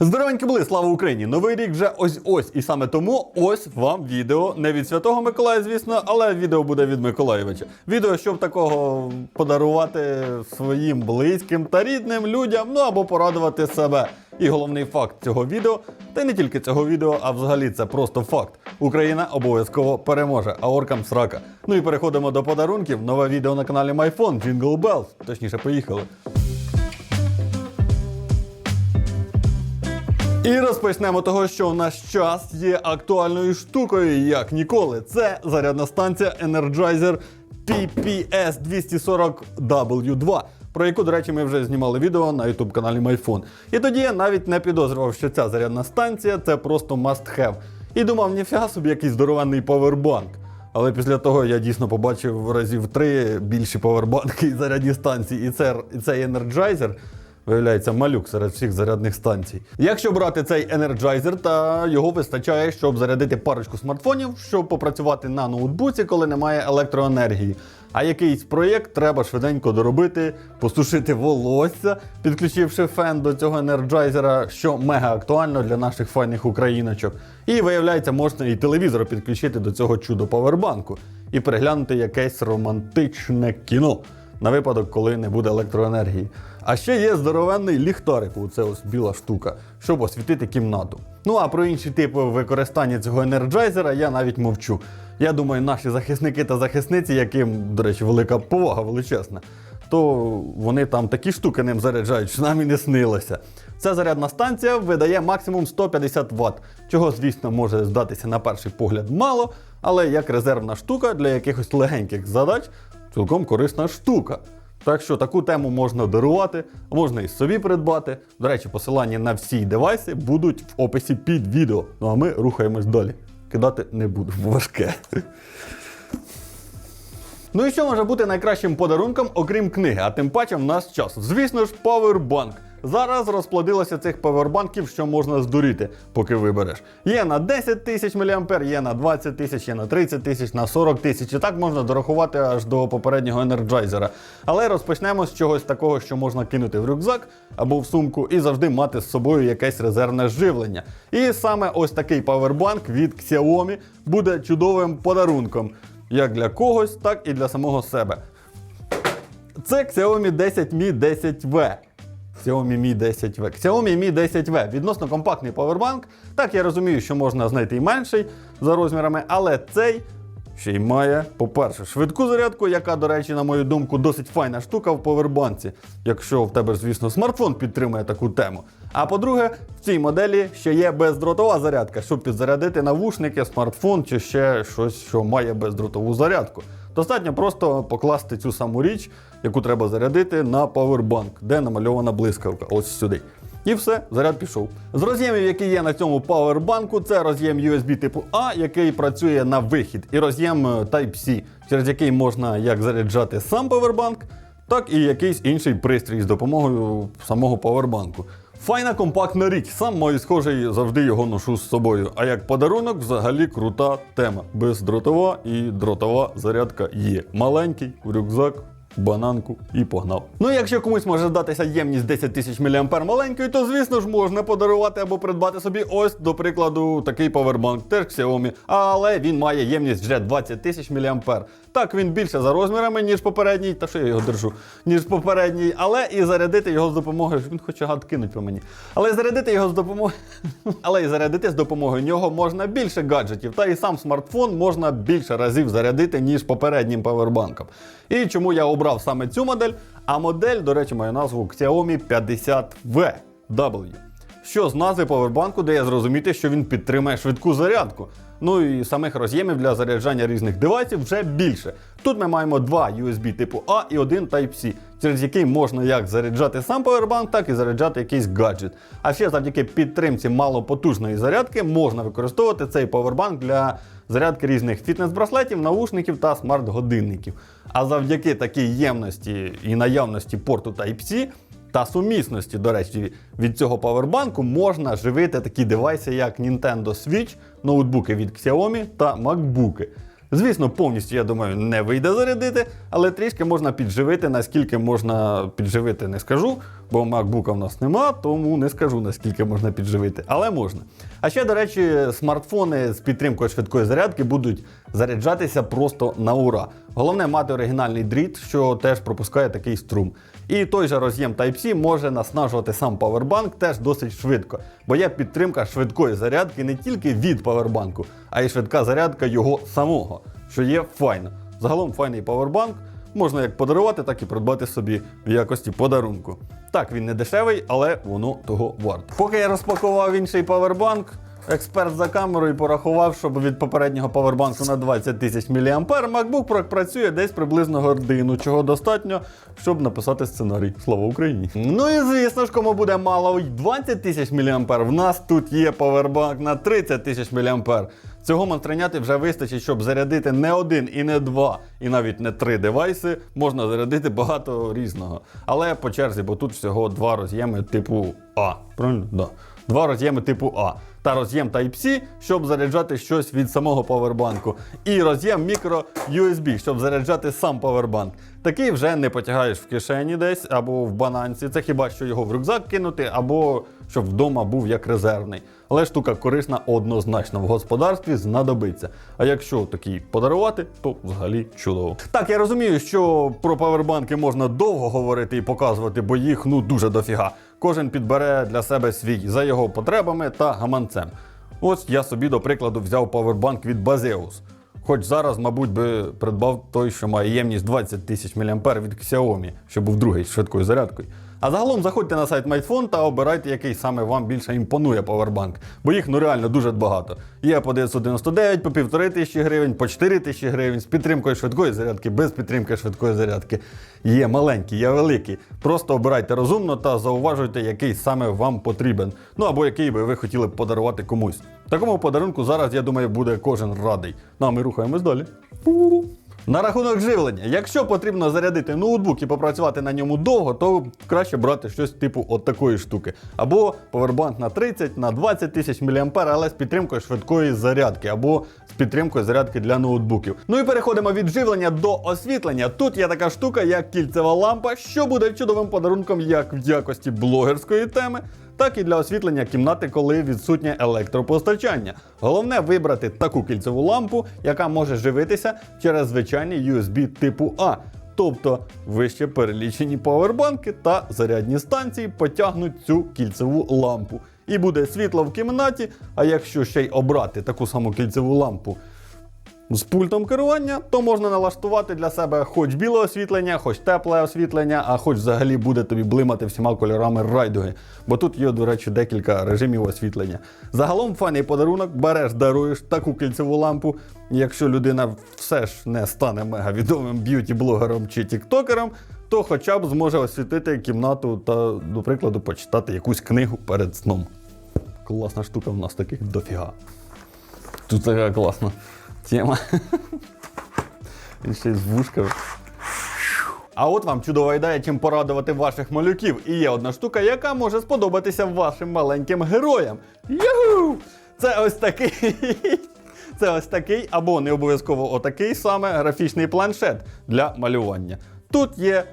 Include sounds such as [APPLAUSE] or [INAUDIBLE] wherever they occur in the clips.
Здоровенькі були, слава Україні! Новий рік вже ось ось. І саме тому ось вам відео. Не від Святого Миколая, звісно, але відео буде від Миколаєвича. Відео, щоб такого подарувати своїм близьким та рідним людям, ну або порадувати себе. І головний факт цього відео, та й не тільки цього відео, а взагалі це просто факт. Україна обов'язково переможе, а оркам срака. Ну і переходимо до подарунків. Нове відео на каналі MyPhone, Jingle Bells. Точніше, поїхали. І розпочнемо того, що у нас час є актуальною штукою, як ніколи. Це зарядна станція Energizer PPS 240W2. Про яку, до речі, ми вже знімали відео на youtube каналі MyPhone. І тоді я навіть не підозрював, що ця зарядна станція це просто must have. І думав, ніфіга собі якийсь здоровенний повербанк. Але після того я дійсно побачив разів три більші повербанки і зарядні станції, і це і цей Energizer Виявляється, малюк серед всіх зарядних станцій. Якщо брати цей Energizer, та його вистачає, щоб зарядити парочку смартфонів, щоб попрацювати на ноутбуці, коли немає електроенергії. А якийсь проєкт треба швиденько доробити, посушити волосся, підключивши фен до цього енерджайзера, що мега актуально для наших файних україночок. І виявляється, можна і телевізор підключити до цього чудо павербанку і переглянути якесь романтичне кіно на випадок, коли не буде електроенергії. А ще є здоровенний ліхтарик, оце ось біла штука, щоб освітити кімнату. Ну а про інші типи використання цього енерджайзера я навіть мовчу. Я думаю, наші захисники та захисниці, яким, до речі, велика повага величезна, то вони там такі штуки ним заряджають, що нам і не снилося. Ця зарядна станція видає максимум 150 Вт, чого, звісно, може здатися на перший погляд мало, але як резервна штука для якихось легеньких задач цілком корисна штука. Так що таку тему можна дарувати, можна і собі придбати. До речі, посилання на всі девайси будуть в описі під відео. Ну а ми рухаємось далі. Кидати не буду, важке. Ну і що може бути найкращим подарунком, окрім книги, а тим паче в нас час. Звісно ж, павербанк. Зараз розплодилося цих павербанків, що можна здуріти, поки вибереш. Є на 10 тисяч мА, є на 20 тисяч, є на 30 тисяч, на 40 тисяч. І так можна дорахувати аж до попереднього енерджайзера. Але розпочнемо з чогось такого, що можна кинути в рюкзак або в сумку і завжди мати з собою якесь резервне живлення. І саме ось такий павербанк від Xiaomi буде чудовим подарунком. Як для когось, так і для самого себе. Це Xiaomi 10 Mi 10V. Xiaomi Mi 10V. Xiaomi Mi 10V відносно компактний павербанк. Так, я розумію, що можна знайти і менший за розмірами, але цей ще й має, по-перше, швидку зарядку, яка, до речі, на мою думку, досить файна штука в повербанці, якщо в тебе, звісно, смартфон підтримує таку тему. А по-друге, в цій моделі ще є бездротова зарядка, щоб підзарядити навушники, смартфон чи ще щось, що має бездротову зарядку. Достатньо просто покласти цю саму річ, яку треба зарядити, на павербанк, де намальована блискавка. Ось сюди. І все, заряд пішов. З роз'ємів, які є на цьому павербанку, це роз'єм USB типу А, який працює на вихід, і роз'єм е, Type-C, через який можна як заряджати сам павербанк, так і якийсь інший пристрій з допомогою самого павербанку. Файна компактна річ, сам маю схожий, завжди його ношу з собою. А як подарунок, взагалі крута тема. Бездротова і дротова зарядка є. Маленький рюкзак, бананку і погнав. Ну якщо комусь може здатися ємність 10 тисяч мА маленькою, то звісно ж можна подарувати або придбати собі ось, до прикладу, такий павербанк, теж Xiaomi, але він має ємність вже 20 тисяч мА. Так, він більше за розмірами, ніж попередній, та що я його держу, ніж попередній, але і зарядити його з допомогою. Він хоче гад кинуть по мені. Але зарядити його з допомогою. [LAUGHS] Але і зарядити з допомогою нього можна більше гаджетів, та і сам смартфон можна більше разів зарядити, ніж попереднім павербанком. І чому я обрав саме цю модель? А модель, до речі, має назву Xiaomi 50V W. Що з назви павербанку дає зрозуміти, що він підтримує швидку зарядку. Ну і самих роз'ємів для заряджання різних девайсів вже більше. Тут ми маємо два USB типу А і один Type-C, через який можна як заряджати сам павербанк, так і заряджати якийсь гаджет. А ще завдяки підтримці малопотужної зарядки можна використовувати цей павербанк для зарядки різних фітнес-браслетів, наушників та смарт-годинників. А завдяки такій ємності і наявності порту Type-C та сумісності, до речі, від цього павербанку можна живити такі девайси, як Nintendo Switch, ноутбуки від Xiaomi та MacBook. Звісно, повністю, я думаю, не вийде зарядити, але трішки можна підживити, наскільки можна підживити, не скажу, бо MacBook у нас нема, тому не скажу, наскільки можна підживити, але можна. А ще, до речі, смартфони з підтримкою швидкої зарядки будуть заряджатися просто на ура. Головне мати оригінальний дріт, що теж пропускає такий струм. І той же роз'єм Type-C може наснажувати сам павербанк теж досить швидко, бо є підтримка швидкої зарядки не тільки від павербанку, а й швидка зарядка його самого, що є файно. Загалом файний павербанк можна як подарувати, так і придбати собі в якості подарунку. Так, він не дешевий, але воно того варто. Поки я розпакував інший павербанк, експерт за камерою порахував, щоб від попереднього павербанку на 20 тисяч мА MacBook Pro працює десь приблизно годину, чого достатньо, щоб написати сценарій. Слава Україні! Ну і звісно ж, кому буде мало й 20 тисяч мА, в нас тут є павербанк на 30 тисяч мА. Цього монстреняти вже вистачить, щоб зарядити не один і не два, і навіть не три девайси. Можна зарядити багато різного. Але по черзі, бо тут всього два роз'єми типу А. Правильно? Да. Два роз'єми типу А. Та роз'єм Type-C, щоб заряджати щось від самого павербанку. І роз'єм мікро USB, щоб заряджати сам павербанк. Такий вже не потягаєш в кишені десь або в бананці. Це хіба що його в рюкзак кинути, або щоб вдома був як резервний. Але штука корисна однозначно в господарстві знадобиться. А якщо такий подарувати, то взагалі чудово. Так, я розумію, що про павербанки можна довго говорити і показувати, бо їх ну дуже дофіга. Кожен підбере для себе свій за його потребами та гаманцем. Ось я собі, до прикладу, взяв павербанк від Baseus. Хоч зараз, мабуть, би придбав той, що має ємність 20 тисяч мА від Xiaomi, що був другий швидкою зарядкою. А загалом заходьте на сайт MyPhone та обирайте, який саме вам більше імпонує павербанк, бо їх ну реально дуже багато. Є по 999, по 1500 тисячі гривень, по 4 тисячі гривень з підтримкою швидкої зарядки, без підтримки швидкої зарядки. Є маленькі, є великі. Просто обирайте розумно та зауважуйте, який саме вам потрібен. Ну або який би ви хотіли подарувати комусь. Такому подарунку зараз, я думаю, буде кожен радий. Ну а ми рухаємось далі. На рахунок живлення, якщо потрібно зарядити ноутбук і попрацювати на ньому довго, то краще брати щось типу от такої штуки. Або повербанк на 30, на 20 тисяч мА, але з підтримкою швидкої зарядки, або з підтримкою зарядки для ноутбуків. Ну і переходимо від живлення до освітлення. Тут є така штука, як кільцева лампа, що буде чудовим подарунком як в якості блогерської теми так і для освітлення кімнати, коли відсутнє електропостачання. Головне вибрати таку кільцеву лампу, яка може живитися через звичайний USB типу А. Тобто вище перелічені павербанки та зарядні станції потягнуть цю кільцеву лампу. І буде світло в кімнаті. А якщо ще й обрати таку саму кільцеву лампу з пультом керування, то можна налаштувати для себе хоч біле освітлення, хоч тепле освітлення, а хоч взагалі буде тобі блимати всіма кольорами райдуги. Бо тут є, до речі, декілька режимів освітлення. Загалом файний подарунок, береш, даруєш таку кільцеву лампу. Якщо людина все ж не стане мегавідомим б'юті-блогером чи тіктокером, то хоча б зможе освітити кімнату та, до прикладу, почитати якусь книгу перед сном. Класна штука в нас таких дофіга. Тут така класна тема. Він ще й з вушками. А от вам чудова ідея, чим порадувати ваших малюків. І є одна штука, яка може сподобатися вашим маленьким героям. Юху! Це ось такий. Це ось такий, або не обов'язково отакий саме графічний планшет для малювання. Тут є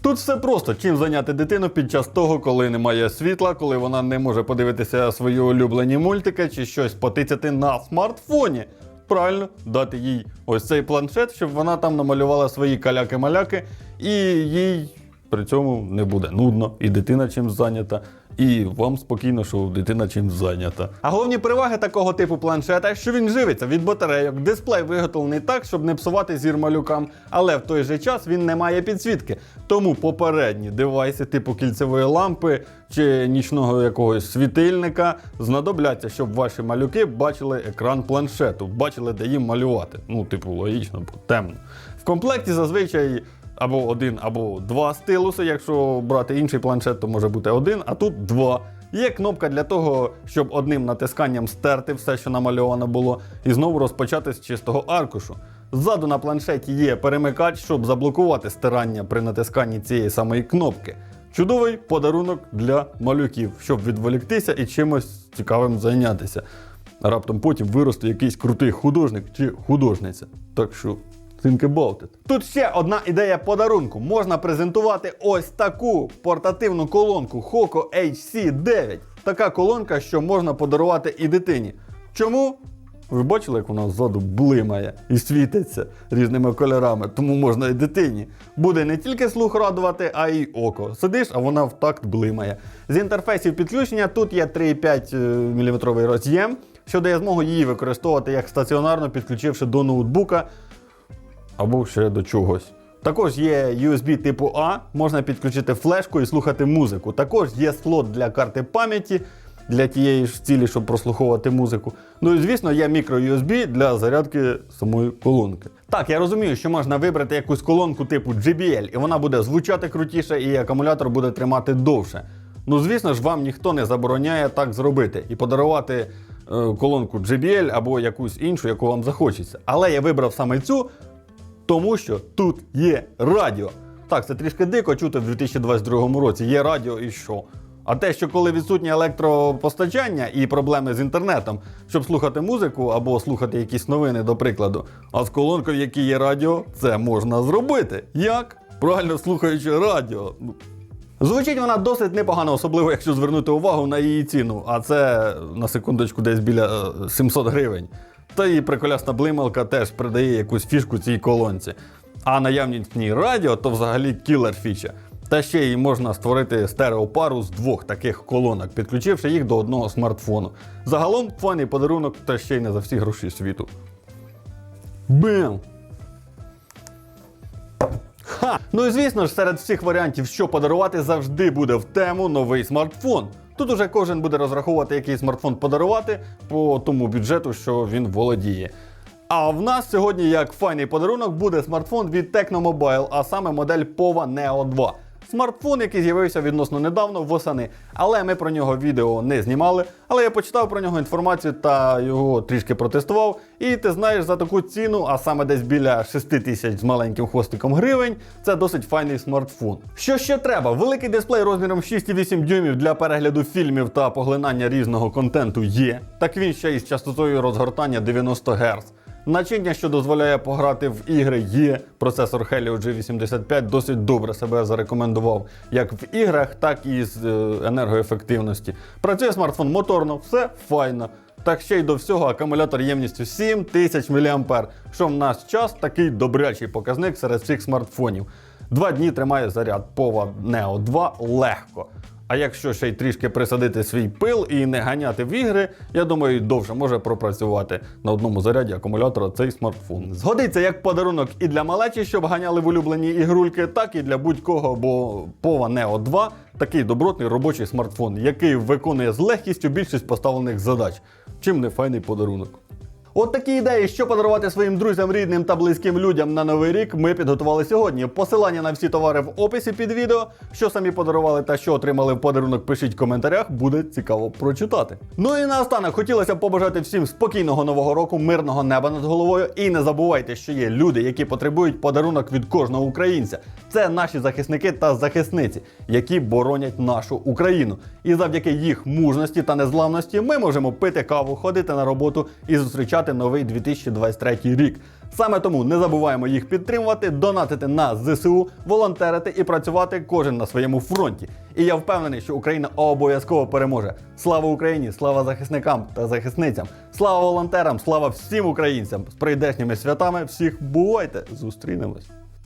Тут все просто, чим зайняти дитину під час того, коли немає світла, коли вона не може подивитися свої улюблені мультики чи щось потицяти на смартфоні. Правильно, дати їй ось цей планшет, щоб вона там намалювала свої каляки-маляки, і їй при цьому не буде нудно, і дитина чим зайнята. І вам спокійно, що дитина чимсь зайнята. А головні переваги такого типу планшета, що він живиться від батарейок, дисплей виготовлений так, щоб не псувати зір малюкам, але в той же час він не має підсвітки. Тому попередні девайси типу кільцевої лампи чи нічного якогось світильника знадобляться, щоб ваші малюки бачили екран планшету, бачили, де їм малювати. Ну, типу, логічно, бо темно. В комплекті зазвичай або один, або два стилуси. Якщо брати інший планшет, то може бути один, а тут два. Є кнопка для того, щоб одним натисканням стерти все, що намальовано було, і знову розпочати з чистого аркушу. Ззаду на планшеті є перемикач, щоб заблокувати стирання при натисканні цієї самої кнопки. Чудовий подарунок для малюків, щоб відволіктися і чимось цікавим зайнятися. Раптом потім виросте якийсь крутий художник чи художниця. Так що. Think about it. Тут ще одна ідея подарунку. Можна презентувати ось таку портативну колонку Hoco HC9. Така колонка, що можна подарувати і дитині. Чому? Ви бачили, як вона ззаду блимає і світиться різними кольорами, тому можна і дитині. Буде не тільки слух радувати, а й око. Сидиш, а вона в такт блимає. З інтерфейсів підключення тут є 3,5 мм роз'єм, що дає змогу її використовувати як стаціонарно, підключивши до ноутбука або ще до чогось. Також є USB типу А, можна підключити флешку і слухати музику. Також є слот для карти пам'яті для тієї ж цілі, щоб прослуховувати музику. Ну і звісно, є мікро USB для зарядки самої колонки. Так, я розумію, що можна вибрати якусь колонку типу JBL, і вона буде звучати крутіше, і акумулятор буде тримати довше. Ну, звісно ж, вам ніхто не забороняє так зробити і подарувати е, колонку JBL або якусь іншу, яку вам захочеться. Але я вибрав саме цю, тому що тут є радіо. Так, це трішки дико чути в 2022 році. Є радіо і що? А те, що коли відсутнє електропостачання і проблеми з інтернетом, щоб слухати музику або слухати якісь новини, до прикладу, а з колонкою, в якій є радіо, це можна зробити. Як? Правильно слухаючи радіо. Звучить вона досить непогано, особливо якщо звернути увагу на її ціну, а це на секундочку десь біля е, 700 гривень. Та і приколясна блималка теж придає якусь фішку цій колонці. А наявність в ній радіо то взагалі кілер фіча. Та ще й можна створити стереопару з двох таких колонок, підключивши їх до одного смартфону. Загалом файний подарунок та ще й не за всі гроші світу. Бем! Ха! Ну і звісно ж, серед всіх варіантів, що подарувати, завжди буде в тему новий смартфон. Тут уже кожен буде розраховувати, який смартфон подарувати по тому бюджету, що він володіє. А в нас сьогодні, як файний подарунок, буде смартфон від Tecnomobile, а саме модель POVA Neo 2. Смартфон, який з'явився відносно недавно восени, але ми про нього відео не знімали. Але я почитав про нього інформацію та його трішки протестував. І ти знаєш, за таку ціну, а саме десь біля 6 тисяч з маленьким хвостиком гривень, це досить файний смартфон. Що ще треба? Великий дисплей розміром 6,8 дюймів для перегляду фільмів та поглинання різного контенту є. Так він ще із частотою розгортання 90 Гц. Начиння, що дозволяє пограти в ігри, є. Процесор Helio G85 досить добре себе зарекомендував як в іграх, так і з е, енергоефективності. Працює смартфон моторно, все файно. Так ще й до всього акумулятор ємністю 7000 мАh, що в наш час такий добрячий показник серед всіх смартфонів. Два дні тримає заряд POVA Neo 2 легко. А якщо ще й трішки присадити свій пил і не ганяти в ігри, я думаю, довше може пропрацювати на одному заряді акумулятора цей смартфон. Згодиться як подарунок і для малечі, щоб ганяли в улюблені ігрульки, так і для будь-кого, бо POVA Neo 2 такий добротний робочий смартфон, який виконує з легкістю більшість поставлених задач. Чим не файний подарунок. От такі ідеї, що подарувати своїм друзям, рідним та близьким людям на новий рік, ми підготували сьогодні. Посилання на всі товари в описі під відео. Що самі подарували та що отримали в подарунок, пишіть в коментарях, буде цікаво прочитати. Ну і наостанок хотілося б побажати всім спокійного нового року, мирного неба над головою. І не забувайте, що є люди, які потребують подарунок від кожного українця. Це наші захисники та захисниці, які боронять нашу Україну. І завдяки їх мужності та незламності ми можемо пити каву, ходити на роботу і зустрічати новий 2023 рік. Саме тому не забуваємо їх підтримувати, донатити на ЗСУ, волонтерити і працювати кожен на своєму фронті. І я впевнений, що Україна обов'язково переможе. Слава Україні! Слава захисникам та захисницям! Слава волонтерам! Слава всім українцям! З прийдешніми святами! Всіх бувайте! Зустрінемось!